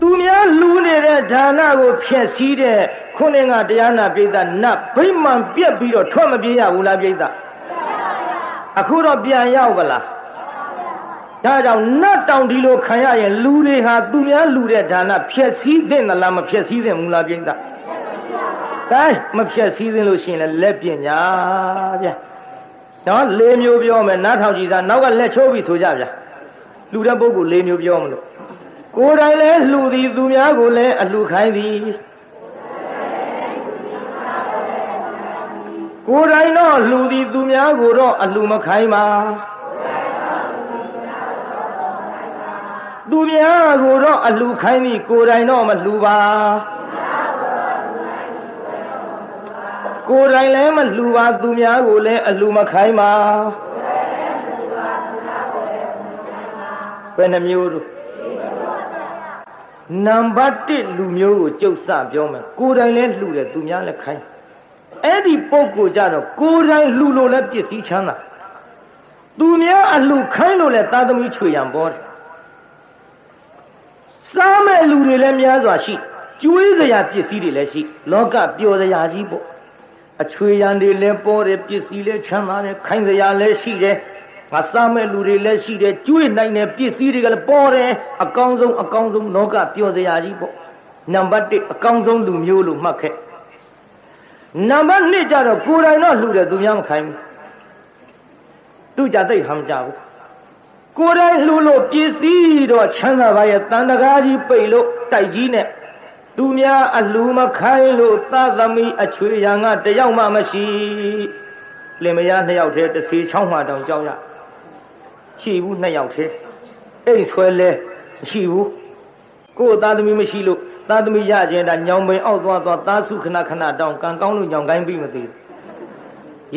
သူများလူနေတဲ့ဌာနကိုဖျက်ဆီးတဲ့ခုနှစ်ကတရားနာပိဋကနတ်ဗိမာန်ပြက်ပြီးတော့ထွက်မပြေးရဘူးလားပိဋကအခုတော့ပြန်ရောက်ပါလားဒါကြောင့်နတ်တောင်ဒီလိုခံရရင်လူတွေဟာသူများလူတဲ့ဌာနဖျက်ဆီးတဲ့နလားမဖျက်ဆီးတဲ့မူလားပိဋကအဲမဖျက်ဆီးသင့်လို့ရှိရင်လည်းလက်ပညာဗျာနော်လေးမျိုးပြောမယ်နားထောင်ကြည့်စားနောက်ကလက်ချိုးပြီးဆိုကြဗျာလူတဲ့ပုဂ္ဂိုလ်လေးမျိုးပြောမလို့ ကိုယ်တိုင်လည်းလှူသည်သူများကိုလည်းအလှခိုင်းသည်ကိုယ်တိုင်တော့လှူသည်သူများကိုတော့အလှမခိုင်းပါသူများကိုတော့အလှခိုင်းသည်ကိုယ်တိုင်တော့မလှူပါကိုယ်တိုင်လည်းမလှူပါသူများကိုလည်းအလှမခိုင်းပါဘယ်နှမျိုးတို့ နံပါတ်1လူမျိုးကိုကြုတ်စပြောမယ်ကိုယ်တိုင်လည်းလှူတယ်သူများလည်းခိုင်းအဲ့ဒီပုံကိုကြတော့ကိုယ်တိုင်လှူလို့လည်းပစ္စည်းချမ်းသာသူများအလှခိုင်းလို့လည်းသာသမီချွေရန်ပေါ်တယ်စားမဲ့လူတွေလည်းများစွာရှိကျွေးစရာပစ္စည်းတွေလည်းရှိလောကပျော်စရာကြီးပေါ့အချွေရန်တွေလည်းပေါ်တယ်ပစ္စည်းလည်းချမ်းသာတယ်ခိုင်းစရာလည်းရှိတယ် ငါစားမဲ့လူတွေလည်းရှိတယ်ကျွေးနိုင်တဲ့ပစ္စည်းတွေကလည်းပေါ်တယ်အကောင်းဆုံးအကောင်းဆုံးလောကပျော်စရာကြီးပေါ့နံပါတ်1အကောင်းဆုံးလူမျိုးလို့မှတ်ခဲ့နံပါတ်2ကျတော့ကိုယ်တိုင်တော့လှူတယ်သူများမခိုင်းဘူးသူကြသိဟမ်ကြဘူးကိုယ်တိုင်လှူလို့ပစ္စည်းတော့ချမ်းသာပါရဲ့တန်တကားကြီးပိတ်လို့တိုက်ကြီးနဲ့သူများအလှမခိုင်းလို့သသမီအချွေရံကတယောက်မှမရှိလင်မယားနှစ်ယောက်တည်းတစ်စီချောင်းမှတောင်ကြောက်ရ ရှိဘူးနှစ်ယောက်တည်းအိမ်ဆွဲလဲမရှိဘူးကိုယ်သားသမီးမရှိလို့သားသမီးရခြင်းဒါညောင်ပင်အောက်သွားသွားသားစုခဏခဏတောင်းကံကောင်းလို့ညောင်ကိုင်းပြီးမသိဘူး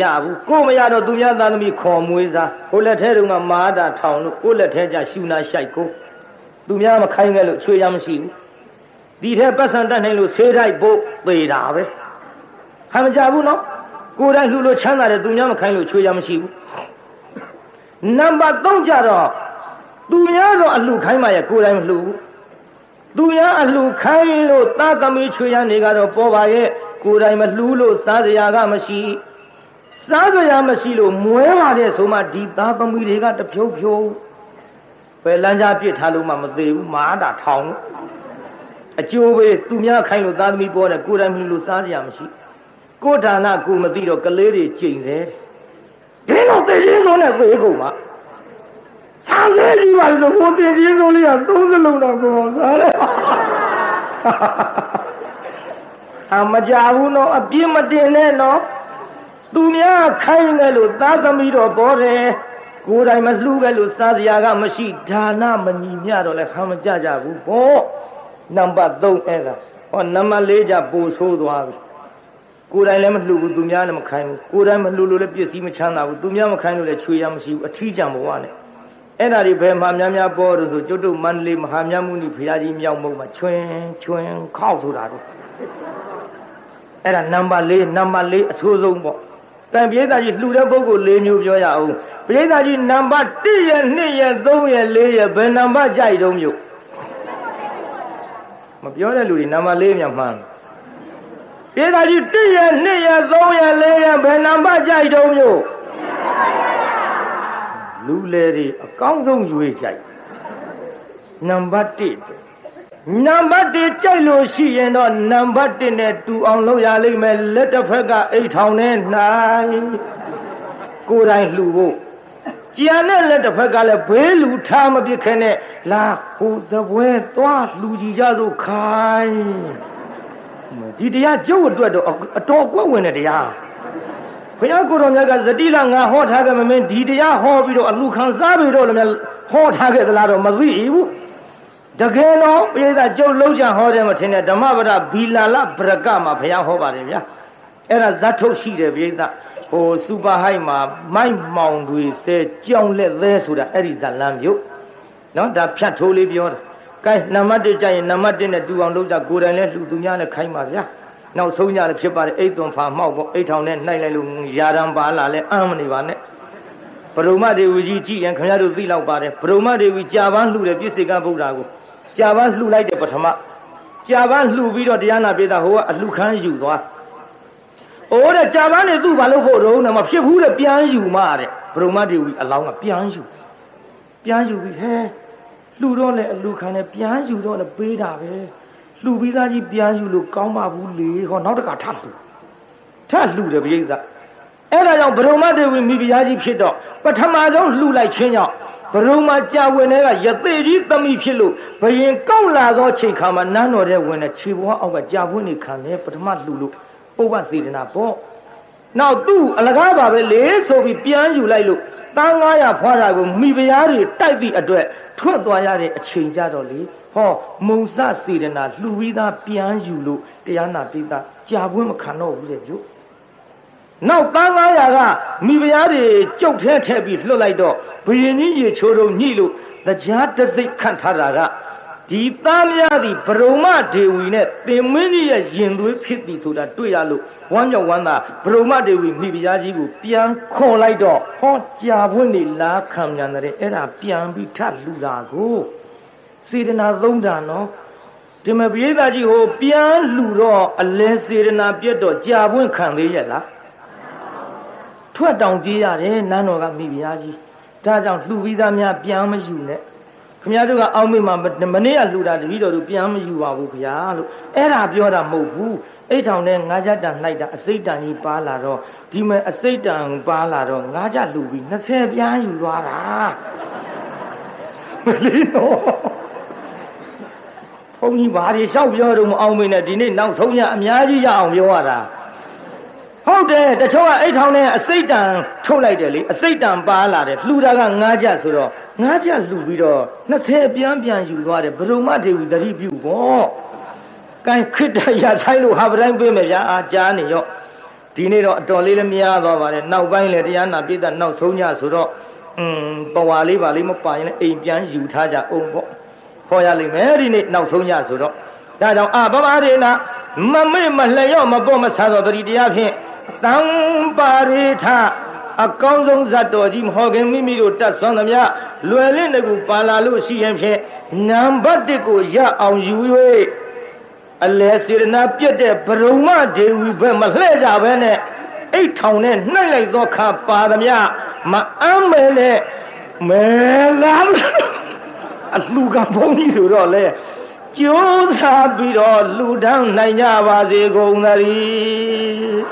ရဘူးကိုမရတော့သူများသားသမီးခေါ်မွေးစားကိုလက်ထဲတုန်းကမာတာထောင်လို့ကိုလက်ထဲကျရှူနာရှိုက်ကိုသူများမခိုင်းခဲ့လို့ချွေရမရှိဘူးဒီထဲပတ်စံတတ်နိုင်လို့ဆေးတိုက်ဖို့ပေတာပဲဟာမကြဘူးနော်ကိုယ်တိုင်လှူလို့ချမ်းသာတယ်သူများမခိုင်းလို့ချွေရမရှိဘူး နံပါတ်3ကြတော့သူများတော့အလှခိုင်းမှရဲ့ကိုယ်တိုင်မလှူဘူးသူများအလှခိုင်းလို့သာသမီချွေရနေကတော့ပေါ်ပါရဲ့ကိုယ်တိုင်မလှူလို့စားစရာကမရှိစားစရာမရှိလို့မွဲပါတဲ့ဆိုမှဒီသားသမီးတွေကတဖြုတ်ဖြုတ်ပဲလမ်းကြားပြစ်ထားလို့မှမသေးဘူးမာတာထောင်အကျိုးပဲသူများခိုင်းလို့သားသမီးပေါ်တယ်ကိုယ်တိုင်မလှူလို့စားစရာမရှိကိုဌာနကိုမသိတော့ကလေးတွေကြိမ်သေးဒီ တော့တေးချင်းဆုံးနဲ့သေကုန်ပါစားစဲကြီးပါလို့ဘုံတေးချင်းဆုံးလေးက30လုံးတော့ကိုစားတယ်အမကြဘူးနော်အပြစ်မတင်နဲ့နော်သူများခိုင်းတယ်လို့သားသမီးတော့ပေါ်တယ်ကိုယ်တိုင်မလှူပဲလို့စားစရာကမရှိဒါနမညီမျှတော့လည်းခါမကြကြဘူးဘောနံပါတ်3အဲ့ဒါဟောနံပါတ်4ကြပို့ဆိုးသွားပြီ ကိုယ်တိုင်လည်းမလှူဘူးသူများလည်းမခိုင်းဘူးကိုယ်တိုင်မလှူလို့လည်းပစ္စည်းမချမ်းသာဘူးသူများမခိုင်းလို့လည်းချွေရမရှိဘူးအထီးကြံဘဝနဲ့အဲ့ဒါဒီဘယ်မှာများများပေါ်လို့ဆိုကျွတ်တို့မန္တလေးမဟာမြတ်မုနိဖရာကြီးမြောက်မုံမှာချွင်းချွင်းခောက်ဆိုတာတော့အဲ့ဒါနံပါတ်4နံပါတ်4အဆိုးဆုံးပေါ့တန်ပြေးသားကြီးလှူတဲ့ပုဂ္ဂိုလ်၄မျိုးပြောရအောင်ပြေးသားကြီးနံပါတ်1ရဲ့2ရဲ့3ရဲ့4ရဲ့ဘယ်နံပါတ်ကြိုက်တုံးမျိုးမပြောတဲ့လူတွေနံပါတ်4မြန်မှန်း ပြေသာကြီး1ရက်2ရက်3ရက်4ရက်ဘယ်နံပါတ်ကြိုက်တုံးမျိုးလူလေတွေအကောင်းဆုံးရွေးကြိုက်နံပါတ်1နံပါတ်1ကြိုက်လို့ရှိရင်တော့နံပါတ်1နဲ့တူအောင်လုပ်ရလိမ့်မယ်လက်တစ်ဖက်ကအိတ်ထောင်နဲ့နိုင်ကိုယ်တိုင်လှူဖို့ကြံတဲ့လက်တစ်ဖက်ကလည်းဘေးလူထားမပြစ်ခဲနဲ့လာဟိုသပွဲသွားလှူကြည့်ကြစို့ခိုင်း ဒီတရားကျုပ်အတွက်တော့အတော်ကွက်ဝင်တဲ့တရားဘုရားကိုတော်မြတ်ကဇတိလငါဟောထားခဲ့မမင်းဒီတရားဟောပြီးတော့အလူခံစားပြီးတော့လည်းဟောထားခဲ့သလားတော့မသိဘူးတကယ်တော့ပိဿကျုပ်လုံးချဟောတယ်မထင်နဲ့ဓမ္မပဒဘီလာလဗရကမှာဘုရားဟောပါတယ်ဗျာအဲ့ဒါဇတ်ထုတ်ရှိတယ်ပိဿဟိုစူပါဟိုက်မှာမိုက်မောင်တွေဆဲကြောင်လက်သေးဆိုတာအဲ့ဒီဇလန်းမျိုးနော်ဒါဖြတ်ထိုးလေးပြောတာ ကဲနံပါတ်1ကြရင်နံပါတ်1နဲ့တူအောင်လုပ်ကြကိုယ်တိုင်လဲလှူသူများနဲ့ခိုင်းပါဗျာနောက်ဆုံးကြတယ်ဖြစ်ပါတယ်အိတ်သွန်ဖာမှောက်ပေါ့အိတ်ထောင်နဲ့နှိုက်လိုက်လို့ယာရံပါလာလဲအမ်းမနေပါနဲ့ဘရုမဒေဝကြီးကြည်ရင်ခင်ဗျားတို့သိလောက်ပါတယ်ဘရုမဒေဝီကြာပန်းလှူတယ်ပြည့်စေကဗုဒ္ဓကိုကြာပန်းလှူလိုက်တယ်ပထမကြာပန်းလှူပြီးတော့တရားနာပိသဟိုကအလှခန်းယူသွားအိုးတဲ့ကြာပန်းနေသူ့ဘာလို့ဖို့တော့နဲ့မဖြစ်ဘူးတဲ့ပြန်ယူမှတဲ့ဘုံမတေဝီအလောင်းကပြန်ယူပြန်ယူပြီးဟဲ လှူတော့လေအလှခန်းနဲ့ပြန်ယူတော့လေပေးတာပဲလှူပြီးသားကြီးပြန်ယူလို့ကောင်းပါဘူးလေဟောနောက်တစ်ခါထပ်လှူထပ်လှူတယ်ပြိဿအဲ့ဒါကြောင့်ဘုံမတေဝီမိဖုရားကြီးဖြစ်တော့ပထမဆုံးလှူလိုက်ခြင်းကြောင့်ဘရုံမှာကြာဝင်တဲ့ကရသေးကြီးသမိဖြစ်လို့ဘယင်ကောက်လာသောချိန်ခါမှာနန်းတော်တဲ့ဝင်တဲ့ခြေဘွားအောက်ကကြာပွင့်နေခံတယ်ပထမလှူလို့ပုဗ္ဗစေတနာပေါ့နောက်သူ့အလကားပါပဲလေဆိုပြီးပြန်ယူလိုက်လို့ တန်း900ဖွာတာကိုမိဖုရားတွေတိုက်သည့်အတွက်ထွက်သွားရတဲ့အချိန်ကြတော့လေဟောမုံစစေတနာလှူပြီးသားပြန်ယူလို့တရားနာပိသကြာပွင့်မခံတော့ဘူးတဲ့ကျုပ်နောက်တန်း900ကမိဖုရားတွေကြုတ်ထဲထည့်ပြီးလွတ်လိုက်တော့ဘုရင်ကြီးရေချိုးတော့ညှိလို့တရားတစိတ်ခန့်ထားတာက ဒီသားများသည်ဘရုံမဒေဝီနဲ့တင်မင်းကြီးရဲ့ရင်သွေးဖြစ်သည်ဆိုတာတွေ့ရလို့ဝမ်းမြောက်ဝမ်းသာဘရုံမဒေဝီမိဖုရားကြီးကိုပြန်ခေါ်လိုက်တော့ဟောကြာပွင့်နေလားခံမြန်တဲ့အဲ့ဒါပြန်ပြီးထလူတာကိုစေတနာသုံးတာနော်ဒီမပြေးသားကြီးဟိုပြန်လှူတော့အလဲစေတနာပြတ်တော့ကြာပွင့်ခံသေးရဲ့လားထွက်တောင်ပြေးရတယ်နန်းတော်ကမိဖုရားကြီးဒါကြောင့်လှူပြီးသားများပြန်မယူနဲ့ ခမရတို့ကအောက်မေ့မှာမနေ့ကလှူတာတပည့်တော်တို့ပြန်မယူပါဘူးခင်ဗျာလို့အဲ့ဒါပြောတာမဟုတ်ဘူးအိတ်ထောင်နဲ့ငါးကြတန်နှိုက်တာအစိတ်တန်ကြီးပါလာတော့ဒီမဲ့အစိတ်တန်ပါလာတော့ငါးကြလှူပြီး20ပြန်ယူသွားတာမလေးတော့ဘုန်းကြီးဘာတွေလျှောက်ပြောတော့မအောင်မေနဲ့ဒီနေ့နောက်ဆုံးရအများကြီးရအောင်ပြောရတာ ဟုတ်တယ်တချို့ကအိတ်ထောင်နဲ့အစိတ်တန်ထုတ်လိုက်တယ်လေအစိတ်တန်ပါလာတယ်လှူတာကငါးကြဆိုတော့ငါးကြလှူပြီးတော့20ပြန်ပြန်ယူသွားတယ်ဘရုံမဒေဝီတတိပြုပေါ့ကိုင်းခစ်တရဆိုင်လို့ဟာပတိုင်းပေးမယ်ဗျာအာကြားနေရော့ဒီနေ့တော့အတော်လေးလည်းမရသွားပါနဲ့နောက်ပိုင်းလည်းတရားနာပြည့်တဲ့နောက်ဆုံးညဆိုတော့อืมပဝါလေးပါလေးမပါရင်လည်းအိမ်ပြန်ယူထားကြအောင်ပေါ့ဟောရလိမ့်မယ်ဒီနေ့နောက်ဆုံးညဆိုတော့ဒါကြောင့်အဘဘာရေနာမမေ့မလျော့မပေါ့မဆာတော့တတိတရားဖြင့် တံပါရိထအကောင်းဆုံးဇတ်တော်ကြီးမဟောခင်မိမိတို့တတ်ဆွမ်းသမျှလွယ်လင့်တကူပါလာလို့ရှိရင်ဖြင့်နံပါတ်1ကိုရအောင်ယူ၍အလဲစေရနာပြတ်တဲ့ဘရုံမဒေဝီဘက်မလှဲ့ကြဘဲနဲ့အိတ်ထောင်နဲ့နှိုက်လိုက်သောခါပါသမျှမအမ်းမဲနဲ့မဲလာအလှကဘုန်းကြီးဆိုတော့လေကြိုးစားပြီးတော့လူတန်းနိုင်ကြပါစေကုန်သတည်း